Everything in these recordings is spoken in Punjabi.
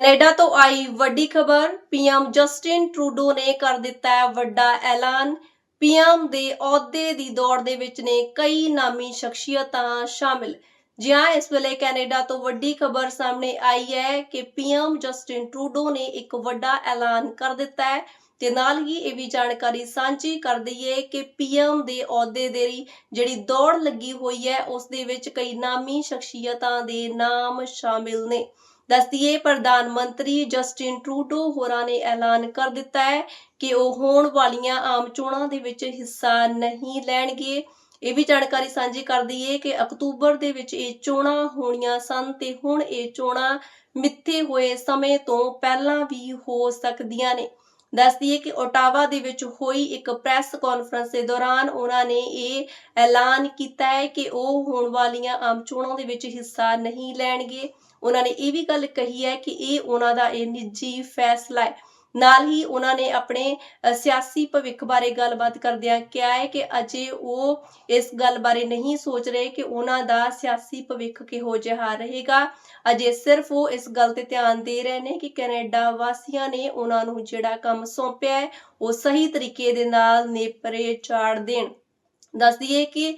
ਕੈਨੇਡਾ ਤੋਂ ਆਈ ਵੱਡੀ ਖਬਰ, ਪੀਐਮ ਜਸਟਿਨ ਟਰੂਡੋ ਨੇ ਕਰ ਦਿੱਤਾ ਹੈ ਵੱਡਾ ਐਲਾਨ। ਪੀਐਮ ਦੇ ਅਹੁਦੇ ਦੀ ਦੌੜ ਦੇ ਵਿੱਚ ਨੇ ਕਈ ਨਾਮੀ ਸ਼ਖਸੀਅਤਾਂ ਸ਼ਾਮਿਲ। ਜਿਹਾਂ ਇਸ ਵੇਲੇ ਕੈਨੇਡਾ ਤੋਂ ਵੱਡੀ ਖਬਰ ਸਾਹਮਣੇ ਆਈ ਹੈ ਕਿ ਪੀਐਮ ਜਸਟਿਨ ਟਰੂਡੋ ਨੇ ਇੱਕ ਵੱਡਾ ਐਲਾਨ ਕਰ ਦਿੱਤਾ ਹੈ। ਤੇ ਨਾਲ ਹੀ ਇਹ ਵੀ ਜਾਣਕਾਰੀ ਸਾਂਝੀ ਕਰ ਦਈਏ ਕਿ ਪੀਐਮ ਦੇ ਅਹੁਦੇ ਦੇ ਜਿਹੜੀ ਦੌੜ ਲੱਗੀ ਹੋਈ ਹੈ, ਉਸ ਦੇ ਵਿੱਚ ਕਈ ਨਾਮੀ ਸ਼ਖਸੀਅਤਾਂ ਦੇ ਨਾਮ ਸ਼ਾਮਿਲ ਨੇ। ਦੱਸਦੀਏ, ਪ੍ਰਧਾਨ ਮੰਤਰੀ ਜਸਟਿਨ ਟਰੂਡੋ ਹੋਰਾਂ ਨੇ ਐਲਾਨ ਕਰ ਦਿੱਤਾ ਹੈ ਕਿ ਉਹ ਹੋਣ ਵਾਲੀਆਂ ਆਮ ਚੋਣਾਂ ਦੇ ਵਿੱਚ ਹਿੱਸਾ ਨਹੀਂ ਲੈਣਗੇ। ਇਹ ਵੀ ਜਾਣਕਾਰੀ ਸਾਂਝੀ ਕਰ ਦਈਏ ਕਿ ਅਕਤੂਬਰ ਦੇ ਵਿੱਚ ਇਹ ਚੋਣਾਂ ਹੋਣੀਆਂ ਸਨ ਤੇ ਹੁਣ ਇਹ ਚੋਣਾਂ ਮਿੱਥੇ ਹੋਏ ਸਮੇਂ ਤੋਂ ਪਹਿਲਾਂ ਵੀ ਹੋ ਸਕਦੀਆਂ ਨੇ। ਦੱਸਦੀਏ ਕਿ ਓਟਾਵਾ ਦੇ ਵਿੱਚ ਹੋਈ ਇੱਕ ਪ੍ਰੈਸ ਕਾਨਫਰੰਸ ਦੇ ਦੌਰਾਨ ਉਹਨਾਂ ਨੇ ਇਹ ਐਲਾਨ ਕੀਤਾ ਹੈ ਕਿ ਉਹ ਹੋਣ ਵਾਲੀਆਂ ਆਮ ਚੋਣਾਂ ਦੇ ਵਿੱਚ ਹਿੱਸਾ ਨਹੀਂ ਲੈਣਗੇ। ਉਹਨਾਂ ਨੇ ਇਹ ਵੀ ਗੱਲ ਕਹੀ ਹੈ ਕਿ ਇਹ ਉਹਨਾਂ ਦਾ ਇਹ ਨਿੱਜੀ ਫੈਸਲਾ ਹੈ। ਨਾਲ ਹੀ ਉਹਨਾਂ ਨੇ ਆਪਣੇ ਸਿਆਸੀ ਭਵਿੱਖ ਬਾਰੇ ਗੱਲਬਾਤ ਕਰਦਿਆਂ ਕਿਹਾ ਹੈ ਕਿ ਅਜੇ ਉਹ ਇਸ ਗੱਲ ਬਾਰੇ ਨਹੀਂ ਸੋਚ ਰਹੇ ਕਿ ਉਹਨਾਂ ਦਾ ਸਿਆਸੀ ਭਵਿੱਖ ਕਿਹੋ ਜਿਹਾ ਰਹੇਗਾ। ਅਜੇ ਸਿਰਫ ਉਹ ਇਸ ਗੱਲ ਤੇ ਧਿਆਨ ਦੇ ਰਹੇ ਨੇ ਕਿ ਕੈਨੇਡਾ ਵਾਸੀਆਂ ਨੇ ਉਹਨਾਂ ਨੂੰ ਜਿਹੜਾ ਕੰਮ ਸੌਂਪਿਆ ਹੈ, ਉਹ ਸਹੀ ਤਰੀਕੇ ਦੇ ਨਾਲ ਨੇਪਰੇ ਚਾੜ ਦੇਣ। ਦੱਸ ਦਈਏ ਕਿ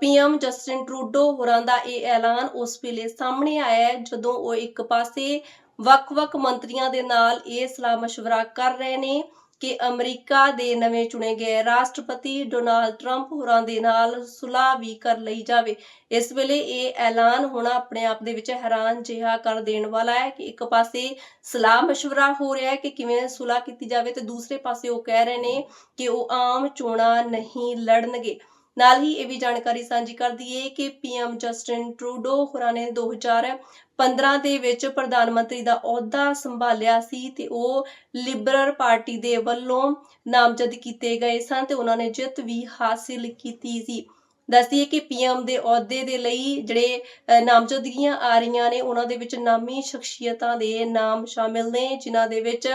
ਪੀਐਮ ਜਸਟਿਨ ਟਰੂਡੋ ਹੋਰਾਂ ਦਾ ਇਹ ਐਲਾਨ ਉਸ ਵੇਲੇ ਸਾਹਮਣੇ ਆਇਆ ਹੈ, ਜਦੋਂ ਉਹ ਇੱਕ ਪਾਸੇ ਵੱਖ-ਵੱਖ ਮੰਤਰੀਆਂ ਦੇ ਨਾਲ ਇਹ ਸਲਾਹ مشورہ ਕਰ ਰਹੇ ਨੇ ਕਿ ਅਮਰੀਕਾ ਦੇ ਨਵੇਂ ਚੁਣੇ ਗਏ ਰਾਸ਼ਟਰਪਤੀ ਡੋਨਾਲਡ ਟਰੰਪ ਹੋਰਾਂ ਦੇ ਨਾਲ ਸੁਲਾਹ ਵੀ ਕਰ ਲਈ ਜਾਵੇ ਇਸ ਵੇਲੇ ਇਹ ਐਲਾਨ ਹੋਣਾ ਆਪਣੇ ਆਪ ਦੇ ਵਿੱਚ ਹੈਰਾਨ ਜਿਹਾ ਕਰ ਦੇਣ ਵਾਲਾ ਹੈ ਕਿ ਇੱਕ ਪਾਸੇ ਸਲਾਹ مشورہ ਹੋ ਰਿਹਾ ਹੈ ਕਿ ਕਿਵੇਂ ਸੁਲਾਹ ਕੀਤੀ ਜਾਵੇ ਤੇ ਦੂਸਰੇ ਪਾਸੇ ਉਹ ਕਹਿ ਰਹੇ ਨੇ ਕਿ ਉਹ ਆਮ ਚੋਣਾਂ ਨਹੀਂ ਲੜਨਗੇ ਨਾਲ ਹੀ ਇਹ ਵੀ ਜਾਣਕਾਰੀ ਸਾਂਝੀ ਕਰ ਦਈਏ ਕਿ ਪੀਐਮ ਜਸਟਿਨ ਟਰੂਡੋ ਹੋਰਾਂ ਨੇ 2015 ਦੇ ਵਿੱਚ ਪ੍ਰਧਾਨ ਮੰਤਰੀ ਦਾ ਅਹੁਦਾ ਸੰਭਾਲਿਆ ਸੀ ਤੇ ਉਹ ਲਿਬਰਲ ਪਾਰਟੀ ਦੇ ਵੱਲੋਂ ਨਾਮਜ਼ਦ ਕੀਤੇ ਗਏ ਸਨ ਤੇ ਉਹਨਾਂ ਨੇ ਜਿੱਤ ਵੀ ਹਾਸਿਲ ਕੀਤੀ ਸੀ। ਦੱਸਦੀਏ ਕਿ ਪੀਐਮ ਦੇ ਅਹੁਦੇ ਦੇ ਲਈ ਜਿਹੜੇ ਨਾਮਜ਼ਦਗੀਆਂ ਆ ਰਹੀਆਂ ਨੇ, ਉਹਨਾਂ ਦੇ ਵਿੱਚ ਨਾਮੀ ਸ਼ਖਸੀਅਤਾਂ ਦੇ ਨਾਮ ਸ਼ਾਮਿਲ ਨੇ, ਜਿਨ੍ਹਾਂ ਦੇ ਵਿੱਚ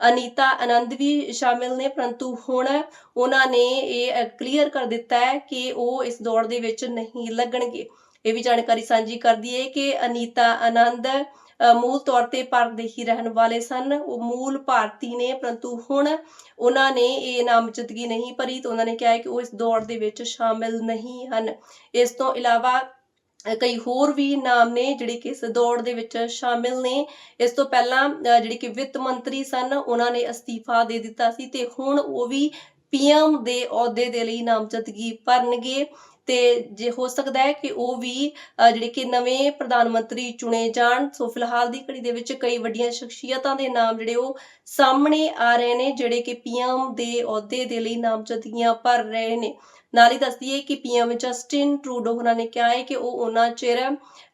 ਅਨੀਤਾ ਆਨੰਦ ਵੀ ਸ਼ਾਮਿਲ ਨੇ, ਪਰੰਤੂ ਹੁਣ ਉਹਨਾਂ ਨੇ ਇਹ ਕਲੀਅਰ ਕਰ ਦਿੱਤਾ ਹੈ ਕਿ ਉਹ ਇਸ ਦੌੜ ਦੇ ਵਿੱਚ ਨਹੀਂ ਲੱਗਣਗੇ। ਇਹ ਵੀ ਜਾਣਕਾਰੀ ਸਾਂਝੀ ਕਰਦੀ ਹੈ ਕਿ ਅਨੀਤਾ ਆਨੰਦ ਮੂਲ ਤੌਰ ਤੇ ਪਰਦੇਹੀ ਰਹਿਣ ਵਾਲੇ ਸਨ। ਉਹ ਮੂਲ ਭਾਰਤੀ ਨੇ ਪਰੰਤੂ ਹੁਣ ਉਹਨਾਂ ਨੇ ਇਹ ਨਾਮਜ਼ਦਗੀ ਨਹੀਂ ਭਰੀ ਤਾਂ ਉਹਨਾਂ ਨੇ ਕਿਹਾ ਕਿ ਉਹ ਇਸ ਦੌੜ ਦੇ ਵਿੱਚ ਸ਼ਾਮਿਲ ਨਹੀਂ ਹਨ। ਇਸ ਤੋਂ ਇਲਾਵਾ ਕਈ ਹੋਰ ਵੀ ਨਾਮ ਨੇ ਜਿਹੜੇ ਕਿ ਇਸ ਦੌੜ ਦੇ ਵਿੱਚ ਸ਼ਾਮਿਲ ਨੇ। ਇਸ ਤੋਂ ਪਹਿਲਾਂ ਅ, ਜਿਹੜੇ ਕਿ ਵਿੱਤ ਮੰਤਰੀ ਸਨ ਉਹਨਾਂ ਨੇ ਅਸਤੀਫਾ ਦੇ ਦਿੱਤਾ ਸੀ ਤੇ ਹੁਣ ਉਹ ਵੀ ਪੀਐਮ ਦੇ ਅਹੁਦੇ ਦੇ ਲਈ ਨਾਮਜ਼ਦਗੀ ਭਰਨਗੇ। ਤੇ ਜੇ ਹੋ ਸਕਦਾ ਹੈ ਕਿ ਉਹ ਵੀ ਜਿਹੜੇ ਕਿ ਨਵੇਂ ਪ੍ਰਧਾਨ ਮੰਤਰੀ ਚੁਣੇ ਜਾਣ। ਸੋ ਫਿਲਹਾਲ ਦੀ ਘੜੀ ਦੇ ਵਿੱਚ ਕਈ ਵੱਡੀਆਂ ਸ਼ਖਸੀਅਤਾਂ ਦੇ ਨਾਮ ਜਿਹੜੇ ਉਹ ਸਾਹਮਣੇ ਆ ਰਹੇ ਨੇ, ਜਿਹੜੇ ਕਿ ਪੀਐਮ ਦੇ ਅਹੁਦੇ ਦੇ ਲਈ ਨਾਮਜ਼ਦਗੀਆਂ ਭਰ ਰਹੇ ਨੇ। ਨਾਲ ਹੀ ਦੱਸ ਦਈਏ ਕਿ ਪੀਐਮ ਜਸਟਿਨ ਟਰੂਡੋ ਉਹਨਾਂ ਨੇ ਕਿਹਾ ਹੈ ਕਿ ਉਹ ਉਹਨਾਂ ਚਿਰ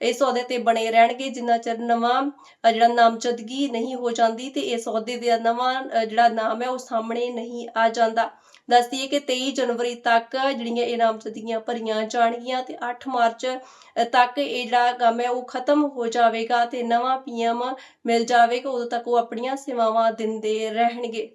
ਇਸ ਅਹੁਦੇ ਤੇ ਬਣੇ ਰਹਿਣਗੇ, ਜਿੰਨਾ ਚਿਰ ਨਵਾਂ ਜਿਹੜਾ ਨਾਮਜ਼ਦਗੀ ਨਹੀਂ ਹੋ ਜਾਂਦੀ ਤੇ ਇਸ ਅਹੁਦੇ ਦਾ ਨਵਾਂ ਜਿਹੜਾ ਨਾਮ ਹੈ ਉਹ ਸਾਹਮਣੇ ਨਹੀਂ ਆ ਜਾਂਦਾ। ਦੱਸ ਦਈਏ ਕਿ 23 ਜਨਵਰੀ ਤੱਕ ਜਿਹੜੀਆਂ ਇਹ ਨਾਮਜ਼ਦਗੀਆਂ ਭਰੀ ਭਰੀਆਂ ਜਾਣਗੀਆਂ ਤੇ 8 ਮਾਰਚ ਤੱਕ ਇਹ ਜਿਹੜਾ ਕੰਮ ਹੈ ਉਹ ਖਤਮ ਹੋ ਜਾਵੇਗਾ ਤੇ ਨਵਾਂ ਪੀਐਮ ਮਿਲ ਜਾਵੇਗਾ, ਉਦੋਂ ਤੱਕ ਉਹ ਆਪਣੀਆਂ ਸੇਵਾਵਾਂ ਦਿੰਦੇ ਰਹਿਣਗੇ।